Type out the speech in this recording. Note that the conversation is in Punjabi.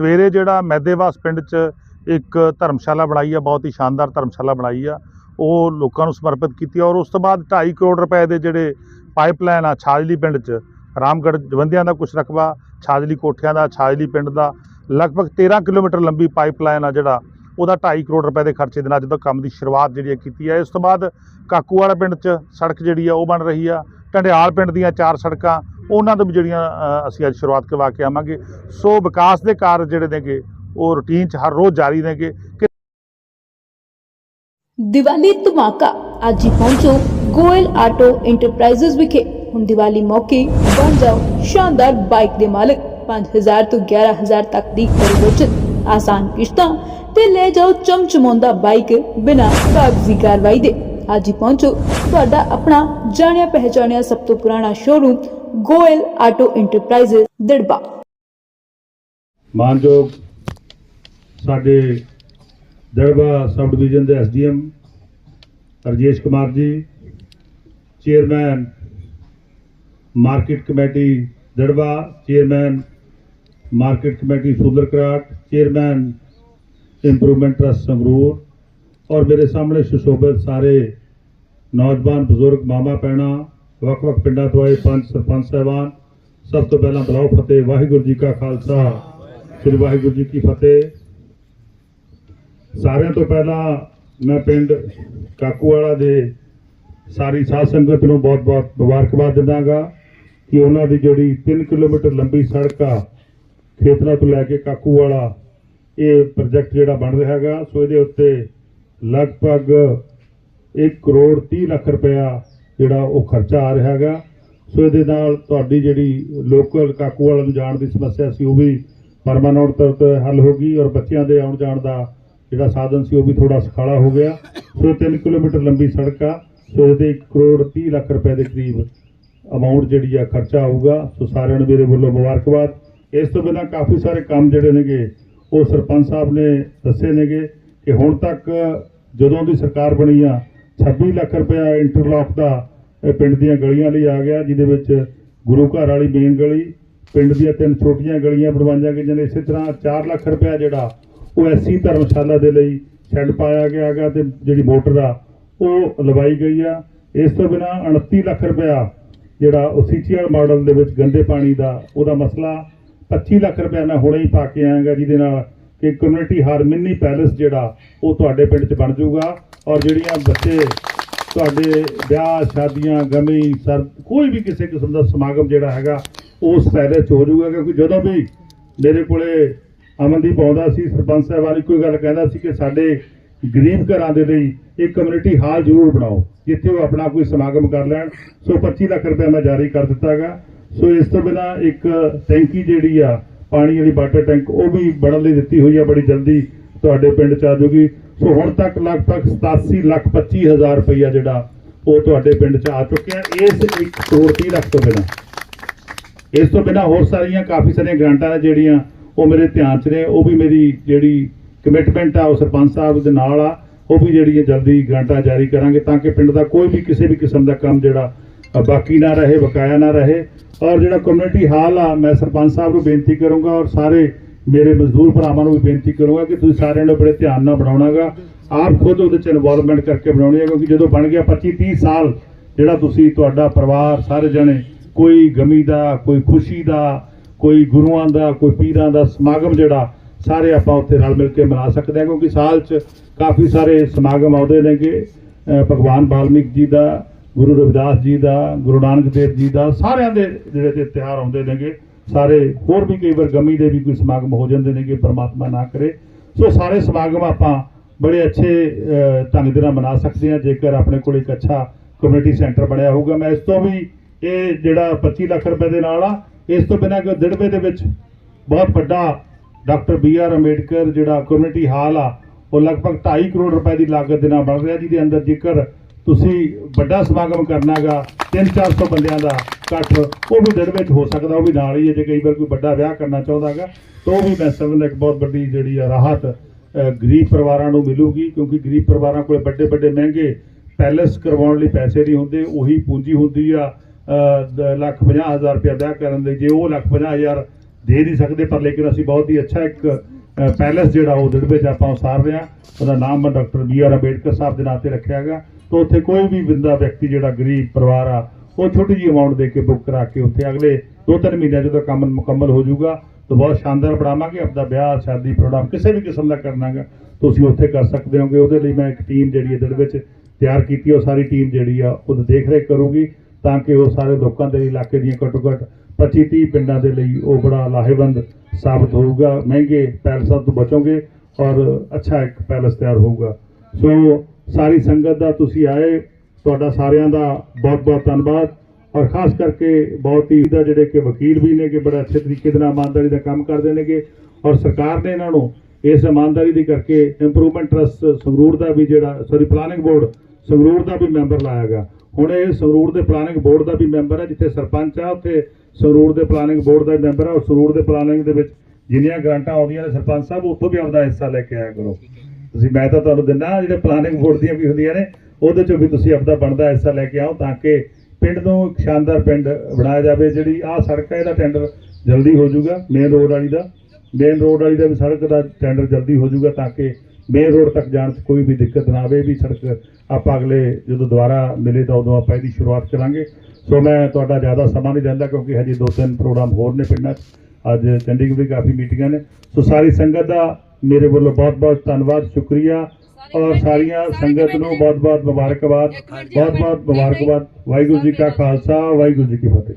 ਸਵੇਰੇ ਜਿਹੜਾ ਮੈਦੇਵਾਸ ਪਿੰਡ 'ਚ ਇੱਕ ਧਰਮਸ਼ਾਲਾ ਬਣਾਈ ਆ, ਬਹੁਤ ਹੀ ਸ਼ਾਨਦਾਰ ਧਰਮਸ਼ਾਲਾ ਬਣਾਈ ਆ, ਉਹ ਲੋਕਾਂ ਨੂੰ ਸਮਰਪਿਤ ਕੀਤੀ ਔਰ ਉਸ ਤੋਂ ਬਾਅਦ 2.5 ਕਰੋੜ ਰੁਪਏ ਦੇ ਜਿਹੜੇ ਪਾਈਪਲਾਈਨ ਆ ਛਾਜਲੀ ਪਿੰਡ 'ਚ, ਰਾਮਗੜ੍ਹ ਜਵੰਦਿਆਂ ਦਾ ਕੁਝ ਰਕਬਾ, ਛਾਜਲੀ ਕੋਠਿਆਂ ਦਾ, ਛਾਜਲੀ ਪਿੰਡ ਦਾ, ਲਗਭਗ 13 ਕਿਲੋਮੀਟਰ ਲੰਬੀ ਪਾਈਪਲਾਈਨ ਆ ਜਿਹੜਾ, ਉਹਦਾ 2.5 ਕਰੋੜ ਰੁਪਏ ਦੇ ਖਰਚੇ ਦੇ ਨਾਲ ਜਦੋਂ ਕੰਮ ਦੀ ਸ਼ੁਰੂਆਤ ਜਿਹੜੀ ਹੈ ਕੀਤੀ ਹੈ ਇਸ ਤੋਂ ਬਾਅਦ ਕਾਕੂ ਵਾਲਾ ਪਿੰਡ 'ਚ ਸੜਕ ਜਿਹੜੀ ਆ ਉਹ ਬਣ ਰਹੀ ਆ, ਢੰਡਿਆਲ ਪਿੰਡ ਦੀਆਂ ਚਾਰ ਸੜਕਾਂ ਉਹਨਾਂ ਤੋਂ ਵੀ ਜਿਹੜੀਆਂ ਅਸੀਂ ਅੱਜ ਸ਼ੁਰੂਆਤ ਕਰਵਾ ਕੇ ਆਵਾਂਗੇ। ਸੋ ਵਿਕਾਸ ਦੇ ਕਾਰਜ ਜਿਹੜੇ ਨੇਗੇ, ਉਹ ਰੂਟੀਨ 'ਚ ਹਰ ਰੋਜ਼ ਜਾਰੀ ਨੇਗੇ। ਦੀਵਾਲੀ ਧਮਾਕਾ, ਅੱਜ ਹੀ ਪਹੁੰਚੋ ਗੋਇਲ ਆਟੋ ਇੰਟਰਪ੍ਰਾਈਜ਼ਸ ਵਿਖੇ। ਹੁਣ ਦੀਵਾਲੀ ਮੌਕੇ ਬਣ ਜਾਓ ਸ਼ਾਨਦਾਰ ਬਾਈਕ ਦੇ ਮਾਲਕ 5000 ਤੋਂ 11000 ਤੱਕ ਦੀ ਕਰੀ ਆਸਾਨ ਕਿਸ਼ਤਾਂ ਤੇ ਲੈ ਜਾਓ ਚਮਚਮਾਉਂਦਾ ਬਾਈਕ ਬਿਨਾਂ ਕਾਗਜ਼ੀ ਕਾਰਵਾਈ ਦੇ। ਅੱਜ ਹੀ ਪਹੁੰਚੋ ਤੁਹਾਡਾ ਆਪਣਾ ਜਾਣਿਆ ਪਹਿਚਾਣਿਆ ਸਭ ਤੋਂ ਪੁਰਾਣਾ showroom Goyal auto enterprises Dirba. ਮਾਨਯੋਗ ਸਾਡੇ ਦੜਬਾ ਸਬ ਡਿਵੀਜ਼ਨ ਦੇ SDM Rajesh Kumar ji, chairman, market committee Dirba, chairman, market committee ਸੁੰਦਰਕਰਾਟ chairman, improvement trust Sangrur, ਔਰ ਮੇਰੇ ਸਾਹਮਣੇ ਸੁਸ਼ੋਭਿਤ ਸਾਰੇ ਨੌਜਵਾਨ, ਬਜ਼ੁਰਗ, ਮਾਮਾ ਪੈਣਾ ਵੱਖ ਵੱਖ ਪਿੰਡਾਂ ਤੋਂ ਆਏ ਪੰਜ ਸਰਪੰਚ ਸਾਹਿਬਾਨ, ਸਭ ਤੋਂ ਪਹਿਲਾਂ ਬਲਾਓ ਫਤਿਹ, ਵਾਹਿਗੁਰੂ ਜੀ ਕਾ ਖਾਲਸਾ। ਸ੍ਰੀ ਵਾਹਿਗੁਰੂ ਜੀ ਕੀ ਫਤਿਹ। ਸਾਰਿਆਂ ਤੋਂ ਪਹਿਲਾਂ ਮੈਂ ਪਿੰਡ ਕਾਕੂਵਾਲਾ ਦੇ ਸਾਰੀ ਸਾਧ ਸੰਗਤ ਨੂੰ ਬਹੁਤ-ਬਹੁਤ ਮੁਬਾਰਕਬਾਦ ਦਿੰਦਾਗਾ ਕਿ ਉਹਨਾਂ ਦੀ ਜਿਹੜੀ 3 ਕਿਲੋਮੀਟਰ ਲੰਬੀ ਸੜਕ ਆ, ਖੇਤਰਾ ਤੋਂ ਲੈ ਕੇ ਕਾਕੂਵਾਲਾ, ਇਹ ਪ੍ਰੋਜੈਕਟ ਜਿਹੜਾ ਬਣ ਰਿਹਾ ਹੈਗਾ, ਸੋ ਇਹਦੇ ਉੱਤੇ ਲਗਭਗ 1 ਕਰੋੜ 30 ਲੱਖ ਰੁਪਇਆ ਜਿਹੜਾ ਉਹ ਖਰਚਾ ਆ ਰਿਹਾ ਹੈਗਾ। ਸੋ ਇਹਦੇ ਨਾਲ ਤੁਹਾਡੀ ਜਿਹੜੀ ਲੋਕਲ ਕਾਕੂ ਕਾਕੂਵਾਲਾ ਨੂੰ ਜਾਣ ਦੀ ਸਮੱਸਿਆ ਸੀ, ਉਹ ਵੀ ਪਰਮਾਨੈਂਟ ਤੌਰ ਤੇ ਹੱਲ ਹੋ ਗਈ ਔਰ ਬੱਚਿਆਂ ਦੇ ਆਉਣ ਜਾਣ ਦਾ ਜਿਹੜਾ ਸਾਧਨ ਸੀ, ਉਹ ਵੀ ਥੋੜਾ ਸਖਾਲਾ ਹੋ ਗਿਆ। ਸੋ 3 ਕਿਲੋਮੀਟਰ ਲੰਬੀ ਸੜਕ ਆ। ਸੋ ਇਹਦੇ 1 ਕਰੋੜ 30 ਲੱਖ ਰੁਪਏ ਦੇ ਕਰੀਬ ਅਮਾਉਂਟ ਜਿਹੜੀ ਆ ਖਰਚਾ ਆਊਗਾ। ਸੋ ਸਾਰਿਆਂ ਨੂੰ ਮੇਰੇ ਵੱਲੋਂ ਮੁਬਾਰਕਬਾਦ। ਇਸ ਤੋਂ ਬਿਨਾਂ ਕਾਫੀ ਸਾਰੇ ਕੰਮ ਜਿਹੜੇ ਨੇਗੇ, ਉਹ ਸਰਪੰਚ ਸਾਹਿਬ ਨੇ ਦੱਸੇ ਨੇਗੇ ਕਿ ਹੁਣ ਤੱਕ ਜਦੋਂ ਦੀ ਸਰਕਾਰ ਬਣੀ ਆ 26 ਲੱਖ ਰੁਪਇਆ ਇੰਟਰਲੌਕ ਦਾ ਪਿੰਡ ਦੀਆਂ ਗਲੀਆਂ ਲਈ ਆ ਗਿਆ, ਜਿਹਦੇ ਵਿੱਚ ਗੁਰੂ ਘਰ ਵਾਲੀ ਮੇਨ ਗਲੀ, ਪਿੰਡ ਦੀਆਂ ਤਿੰਨ ਛੋਟੀਆਂ ਗਲੀਆਂ ਬਣਵਾਈਆਂ ਗਈਆਂ ਨੇ, ਇਸੇ ਤਰ੍ਹਾਂ 4 ਲੱਖ ਰੁਪਇਆ ਜਿਹੜਾ ਉਹ ਐਸੀ ਧਰਮਸ਼ਾਲਾ ਦੇ ਲਈ ਸ਼ੈੱਡ ਪਾਇਆ ਗਿਆ ਹੈਗਾ ਤੇ ਜਿਹੜੀ ਮੋਟਰ ਆ, ਉਹ ਲਵਾਈ ਗਈ ਆ। ਇਸ ਤੋਂ ਬਿਨਾ 29 ਲੱਖ ਰੁਪਇਆ ਜਿਹੜਾ ਉਹ ਸੀਚੀਆਰ ਮਾਡਲ ਦੇ ਵਿੱਚ ਗੰਦੇ ਪਾਣੀ ਦਾ ਉਹਦਾ ਮਸਲਾ 25 ਲੱਖ ਰੁਪਇਆ ਮੈਂ ਹੁਣੇ ਹੀ ਪਾ ਕੇ ਆਇਆਗਾ, ਜਿਹਦੇ ਨਾਲ ਕਿ ਕਮਿਊਨਿਟੀ ਹਾਰਮਨੀ ਪੈਲੇਸ ਜਿਹੜਾ ਉਹ ਤੁਹਾਡੇ ਪਿੰਡ 'ਚ ਬਣ ਜਾਊਗਾ। ਔਰ ਜਿਹੜੀਆਂ ਬੱਚੇ ਤੁਹਾਡੇ ਵਿਆਹ, ਸ਼ਾਦੀਆਂ ਗਮੀ ਸਰ, ਕੋਈ ਵੀ ਕਿਸੇ ਕਿਸਮ ਦਾ ਸਮਾਗਮ ਜਿਹੜਾ ਹੈਗਾ ਉਸ ਪੈਲੇਸ 'ਚ ਹੋ ਜਾਊਗਾ, ਕਿਉਂਕਿ ਜਦੋਂ ਵੀ ਮੇਰੇ ਕੋਲੇ ਅਮਨਦੀਪ ਆਉਂਦਾ ਸੀ, ਸਰਪੰਚ ਸਾਹਿਬਾਨ ਇੱਕੋ ਹੀ ਗੱਲ ਕਹਿੰਦਾ ਸੀ ਕਿ ਸਾਡੇ ਗਰੀਬ ਘਰਾਂ ਦੇ ਲਈ ਇੱਕ ਕਮਿਊਨਿਟੀ ਹਾਲ ਜ਼ਰੂਰ ਬਣਾਓ, ਜਿੱਥੇ ਉਹ ਆਪਣਾ ਕੋਈ ਸਮਾਗਮ ਕਰ ਲੈਣ। ਸੋ 25 ਲੱਖ ਰੁਪਏ ਮੈਂ ਜਾਰੀ ਕਰ ਦਿੱਤਾਗਾ ਸੋ ਇਸ ਤੋਂ ਬਿਨਾ ਇੱਕ ਟੈਂਕੀ ਜਿਹੜੀ ਆ, ਪਾਣੀ ਵਾਲੀ ਵਾਟਰ ਟੈਂਕ, ਉਹ ਵੀ ਬਣਨ ਲਈ ਦਿੱਤੀ ਹੋਈ ਆ, ਬੜੀ ਜਲਦੀ ਤੁਹਾਡੇ ਪਿੰਡ ਚ ਆ ਜਾਊਗੀ। ਸੋ ਹੁਣ ਤੱਕ ਲਗਭਗ 87 ਲੱਖ 25 ਹਜ਼ਾਰ ਰੁਪਈਆ ਜਿਹੜਾ ਉਹ ਤੁਹਾਡੇ ਪਿੰਡ ਚ ਆ ਚੁੱਕਿਆ ਇਸ 1 ਕਰੋੜ 30 ਲੱਖ ਤੋਂ ਬਿਨਾ। ਇਸ ਤੋਂ ਬਿਨਾ ਹੋਰ ਸਾਰੀਆਂ ਕਾਫੀ ਸਾਰੀਆਂ ਗ੍ਰਾਂਟਾਂ ਨੇ ਜਿਹੜੀਆਂ ਉਹ ਮੇਰੇ ਧਿਆਨ 'ਚ ਨੇ, ਉਹ ਵੀ ਮੇਰੀ ਜਿਹੜੀ ਕਮਿਟਮੈਂਟ ਆ, ਉਹ ਸਰਪੰਚ ਸਾਹਿਬ ਦੇ ਨਾਲ ਆ, ਉਹ ਵੀ ਜਿਹੜੀਆਂ ਜਲਦੀ ਗ੍ਰਾਂਟਾਂ ਜਾਰੀ ਕਰਾਂਗੇ ਤਾਂ ਕਿ ਪਿੰਡ ਦਾ ਕੋਈ ਵੀ ਕਿਸੇ ਵੀ ਕਿਸਮ ਦਾ ਕੰਮ ਜਿਹੜਾ ਬਾਕੀ ਨਾ ਰਹੇ, ਬਕਾਇਆ ਨਾ ਰਹੇ। ਔਰ ਜਿਹੜਾ ਕਮਿਊਨਿਟੀ ਹਾਲ ਆ, ਮੈਂ ਸਰਪੰਚ ਸਾਹਿਬ ਨੂੰ ਬੇਨਤੀ ਕਰੂੰਗਾ ਔਰ ਸਾਰੇ ਮੇਰੇ ਮਜ਼ਦੂਰ ਭਰਾਵਾਂ ਨੂੰ ਵੀ ਬੇਨਤੀ ਕਰੂੰਗਾ ਕਿ ਤੁਸੀਂ ਸਾਰਿਆਂ ਨੂੰ ਬੜੇ ਧਿਆਨ ਨਾਲ ਬਣਾਉਣਾਗਾ। ਆਪ ਖੁਦ ਉਹਦੇ ਚ ਇਨਵੋਲਵਮੈਂਟ ਕਰਕੇ ਬਣਾਉਣੀ ਹੈ, ਕਿਉਂਕਿ ਜਦੋਂ ਬਣ ਗਿਆ 25 30 ਸਾਲ ਜਿਹੜਾ ਤੁਸੀਂ ਤੁਹਾਡਾ ਪਰਿਵਾਰ ਸਾਰੇ ਜਣੇ, ਕੋਈ ਗਮੀ ਦਾ, ਕੋਈ ਖੁਸ਼ੀ ਦਾ, ਕੋਈ ਗੁਰੂਆਂ ਦਾ, ਕੋਈ ਪੀਰਾਂ ਦਾ ਸਮਾਗਮ ਜਿਹੜਾ, ਸਾਰੇ ਆਪਾਂ ਉੱਥੇ ਰਲ ਮਿਲ ਕੇ ਮਨਾ ਸਕਦੇ ਹਾਂ, ਕਿਉਂਕਿ ਸਾਲ 'ਚ ਕਾਫੀ ਸਾਰੇ ਸਮਾਗਮ ਆਉਂਦੇ ਨੇਗੇ। ਭਗਵਾਨ ਵਾਲਮੀਕ ਜੀ ਦਾ, ਗੁਰੂ ਰਵਿਦਾਸ ਜੀ ਦਾ, ਗੁਰੂ ਨਾਨਕ ਦੇਵ ਜੀ ਦਾ, ਸਾਰਿਆਂ ਦੇ ਜਿਹੜੇ ਤੇ ਤਿਉਹਾਰ ਆਉਂਦੇ ਨੇਗੇ। ਸਾਰੇ ਹੋਰ ਵੀ ਕਈ ਵਾਰ ਗਮੀ ਦੇ ਵੀ ਕੋਈ ਸਮਾਗਮ ਹੋ ਜਾਂਦੇ ਨੇ ਕਿ ਪ੍ਰਮਾਤਮਾ ਨਾ ਕਰੇ। ਸੋ ਸਾਰੇ ਸਮਾਗਮ ਆਪਾਂ ਬੜੇ ਅੱਛੇ ਢੰਗ ਦੇ ਨਾਲ ਮਨਾ ਸਕਦੇ ਹਾਂ। ਜੇਕਰ ਆਪਣੇ ਕੋਲ ਇੱਕ ਅੱਛਾ ਕਮਿਊਨਿਟੀ ਸੈਂਟਰ ਬਣਿਆ ਹੋਊਗਾ, ਮੈਂ ਇਸ ਤੋਂ ਵੀ ਇਹ ਜਿਹੜਾ 25 ਲੱਖ ਰੁਪਏ ਦੇ ਨਾਲ ਆ, ਇਸ ਤੋਂ ਬਿਨਾਂ ਕਿ ਦਿੜਵੇ ਦੇ ਵਿੱਚ ਬਹੁਤ ਵੱਡਾ ਡਾਕਟਰ ਬੀ ਆਰ ਅੰਬੇਡਕਰ ਜਿਹੜਾ ਕਮਿਊਨਿਟੀ ਹਾਲ ਆ, ਉਹ ਲਗਭਗ 2.5 ਕਰੋੜ ਰੁਪਏ ਦੀ ਲਾਗਤ ਦੇ ਨਾਲ ਬਣ ਰਿਹਾ, ਜਿਹਦੇ ਅੰਦਰ ਜੇਕਰ ਤੁਸੀਂ ਵੱਡਾ ਸਮਾਗਮ ਕਰਨਾਗਾ 3-400 ਬੰਦਿਆਂ ਦਾ ਇਕੱਠ ਉਹ ਵੀ ਦਿਨ ਵਿੱਚ ਹੋ ਸਕਦਾ ਉਹ ਵੀ ਨਾਲ ਹੀ ਹੈ ਜੇ ਕਈ ਵਾਰ ਕੋਈ ਵੱਡਾ ਵਿਆਹ ਕਰਨਾ ਚਾਹੁੰਦਾਗਾ ਤਾਂ ਉਹ ਵੀ ਮੈਂ ਸਮਝਦਾ ਇੱਕ ਬਹੁਤ ਵੱਡੀ ਜਿਹੜੀ ਆ ਰਾਹਤ ਗਰੀਬ ਪਰਿਵਾਰਾਂ ਨੂੰ ਮਿਲੂਗੀ ਕਿਉਂਕਿ ਗਰੀਬ ਪਰਿਵਾਰਾਂ ਕੋਲੇ ਵੱਡੇ ਵੱਡੇ ਮਹਿੰਗੇ ਪੈਲੇਸ ਕਰਵਾਉਣ ਲਈ ਪੈਸੇ ਨਹੀਂ ਹੁੰਦੇ ਉਹੀ ਪੂੰਜੀ ਹੁੰਦੀ ਆ ਲੱਖ ਪੰਜਾਹ ਹਜ਼ਾਰ ਰੁਪਇਆ ਵਿਆਹ ਕਰਨ ਲਈ ਜੇ ਉਹ ਲੱਖ ਪੰਜਾਹ ਹਜ਼ਾਰ ਦੇ ਨਹੀਂ ਸਕਦੇ ਪਰ ਲੇਕਿਨ ਅਸੀਂ ਬਹੁਤ ਹੀ ਅੱਛਾ ਇੱਕ ਅ, ਪੈਲੇਸ ਜਿਹੜਾ ਉਹ ਦਿੜਬੇ ਵਿੱਚ ਆਪਾਂ ਉਸਾਰ ਰਹੇ ਹਾਂ ਉਹਦਾ ਨਾਮ ਮੈਂ doctor B R Ambedkar Sahib ਦੇ ਨਾਂ ਤੇ ਰੱਖਿਆ ਹੈਗਾ ਤਾਂ ਉੱਥੇ ਕੋਈ ਵੀ ਬੰਦਾ, ਵਿਅਕਤੀ ਜਿਹੜਾ ਗਰੀਬ ਪਰਿਵਾਰ ਆ, ਉਹ ਛੋਟੀ ਜਿਹੀ ਅਮਾਉਂਟ ਦੇ ਕੇ ਬੁੱਕ ਕਰਾ ਕੇ ਉੱਥੇ ਅਗਲੇ 2-3 ਮਹੀਨਿਆਂ ਜਦੋਂ ਕੰਮ ਮੁਕੰਮਲ ਹੋ ਜਾਊਗਾ। ਤਾਂ ਬਹੁਤ ਸ਼ਾਨਦਾਰ ਬਣਾਵਾਂਗੇ, ਆਪਦਾ ਵਿਆਹ, ਸ਼ਾਦੀ ਪ੍ਰੋਗਰਾਮ, ਕਿਸੇ ਵੀ ਕਿਸਮ ਦਾ ਕਰਨਾਗਾ। ਤੁਸੀਂ ਉੱਥੇ ਕਰ ਸਕਦੇ ਹੋਗੇ। ਉਹਦੇ ਲਈ ਮੈਂ ਇੱਕ ਟੀਮ ਜਿਹੜੀ ਹੈ ਦਿੜ ਵਿੱਚ ਤਿਆਰ ਕੀਤੀ ਉਹ ਸਾਰੀ ਟੀਮ ਜਿਹੜੀ ਆ ਉਹ ਦੇਖ ਰੇਖ ਕਰੂਗੀ ਤਾਂ ਕਿ ਉਹ ਸਾਰੇ ਲੋਕਾਂ ਦੇ ਇਲਾਕੇ ਦੀਆਂ ਘੱਟੋ ਘੱਟ 25 30 ਪਿੰਡਾਂ ਦੇ ਲਈ ਉਹ ਬੜਾ ਲਾਹੇਵੰਦ ਸਾਬਤ ਹੋਊਗਾ। ਮਹਿੰਗੇ ਪੈਲਸਾਂ ਤੋਂ ਬਚੋਗੇ ਔਰ ਅੱਛਾ ਇੱਕ ਪੈਲਸ ਤਿਆਰ ਹੋਊਗਾ। ਸੋ ਸਾਰੀ ਸੰਗਤ ਦਾ ਤੁਸੀਂ ਆਏ। ਤੁਹਾਡਾ ਸਾਰਿਆਂ ਦਾ ਬਹੁਤ ਬਹੁਤ ਧੰਨਵਾਦ। ਔਰ ਖਾਸ ਕਰਕੇ ਬਹੁਤ ਹੀ ਦਾ ਜਿਹੜੇ ਕਿ ਵਕੀਲ ਵੀ ਨੇ ਕਿ ਬੜਾ ਅੱਛੇ ਤਰੀਕੇ ਦੇ ਨਾਲ ਇਮਾਨਦਾਰੀ ਦਾ ਕੰਮ ਕਰਦੇ ਨੇਗੇ। ਔਰ ਸਰਕਾਰ ਨੇ ਇਹਨਾਂ ਨੂੰ ਇਸ ਇਮਾਨਦਾਰੀ ਦੀ ਕਰਕੇ ਇੰਪਰੂਵਮੈਂਟ ਟਰਸਟ ਸੰਗਰੂਰ ਦਾ ਵੀ ਜਿਹੜਾ ਸੌਰੀ ਪਲਾਨਿੰਗ ਬੋਰਡ ਸੰਗਰੂਰ ਦਾ ਵੀ ਮੈਂਬਰ ਲਾਇਆ ਗਿਆ। ਹੁਣ ਇਹ ਸੰਗਰੂਰ ਦੇ ਪਲਾਨਿੰਗ ਬੋਰਡ ਦਾ ਵੀ ਮੈਂਬਰ ਹੈ, ਜਿੱਥੇ ਸਰਪੰਚ ਆ, ਉੱਥੇ ਸੰਗਰੂਰ ਦੇ ਪਲਾਨਿੰਗ ਬੋਰਡ ਦਾ ਮੈਂਬਰ ਹੈ। ਔਰ ਸੰਗਰੂਰ ਦੇ ਪਲਾਨਿੰਗ ਦੇ ਵਿੱਚ ਜਿੰਨੀਆਂ ਗ੍ਰਾਂਟਾਂ ਆਉਂਦੀਆਂ ਨੇ, ਸਰਪੰਚ ਸਾਹਿਬ, ਉੱਥੋਂ ਵੀ ਆਪਦਾ ਹਿੱਸਾ ਲੈ ਕੇ ਆਇਆ ਕਰੋ। ਤੁਸੀਂ, ਮੈਂ ਤਾਂ ਤੁਹਾਨੂੰ ਦਿੰਦਾ, ਜਿਹੜੇ ਪਲਾਨਿੰਗ ਬੋਰਡ ਦੀਆਂ ਵੀ ਹੁੰਦੀਆਂ ਨੇ, ਉਹਦੇ ਚੋਂ ਵੀ ਤੁਸੀਂ ਆਪਦਾ ਬਣਦਾ ਹਿੱਸਾ ਲੈ ਕੇ ਆਓ ਤਾਂ ਕਿ ਪਿੰਡ ਨੂੰ ਇੱਕ ਸ਼ਾਨਦਾਰ ਪਿੰਡ ਬਣਾਇਆ ਜਾਵੇ, ਜਿਹੜੀ ਆਹ ਸੜਕ ਹੈ, ਇਹਦਾ ਟੈਂਡਰ ਜਲਦੀ ਹੋ ਜਾਊਗਾ ਮੇਨ ਰੋਡ ਵਾਲੀ ਦਾ। ਮੇਨ ਰੋਡ ਵਾਲੀ ਦਾ ਵੀ ਸੜਕ ਦਾ ਟੈਂਡਰ ਜਲਦੀ ਹੋ ਜਾਊਗਾ ਤਾਂ ਕਿ ਮੇਨ ਰੋਡ ਤੱਕ ਜਾਣ 'ਚ ਕੋਈ ਵੀ ਦਿੱਕਤ ਨਾ ਆਵੇ, ਵੀ ਸੜਕ ਆਪਾਂ ਅਗਲੇ ਜਦੋਂ ਦੁਬਾਰਾ ਮਿਲੇ ਤਾਂ ਉਦੋਂ ਆਪਾਂ ਇਹਦੀ ਸ਼ੁਰੂਆਤ ਕਰਾਂਗੇ। ਸੋ ਮੈਂ ਤੁਹਾਡਾ ਜ਼ਿਆਦਾ ਸਮਾਂ ਨਹੀਂ ਲੈਂਦਾ ਕਿਉਂਕਿ ਹਜੇ ਦੋ ਤਿੰਨ ਪ੍ਰੋਗਰਾਮ ਹੋਰ ਨੇ ਪਿੰਡਾਂ 'ਚ। ਅੱਜ ਚੰਡੀਗੜ੍ਹ ਵੀ ਕਾਫੀ ਮੀਟਿੰਗਾਂ ਨੇ। ਸੋ ਸਾਰੀ ਸੰਗਤ ਦਾ ਮੇਰੇ ਵੱਲੋਂ ਬਹੁਤ ਬਹੁਤ ਧੰਨਵਾਦ ਸ਼ੁਕਰੀਆ। ਔਰ ਸਾਰੀਆਂ ਸੰਗਤ ਨੂੰ ਬਹੁਤ ਬਹੁਤ ਮੁਬਾਰਕਬਾਦ। ਬਹੁਤ ਬਹੁਤ ਮੁਬਾਰਕਬਾਦ। ਵਾਹਿਗੁਰੂ ਜੀ ਕਾ ਖਾਲਸਾ ਵਾਹਿਗੁਰੂ ਜੀ ਕੀ ਫਤਿਹ।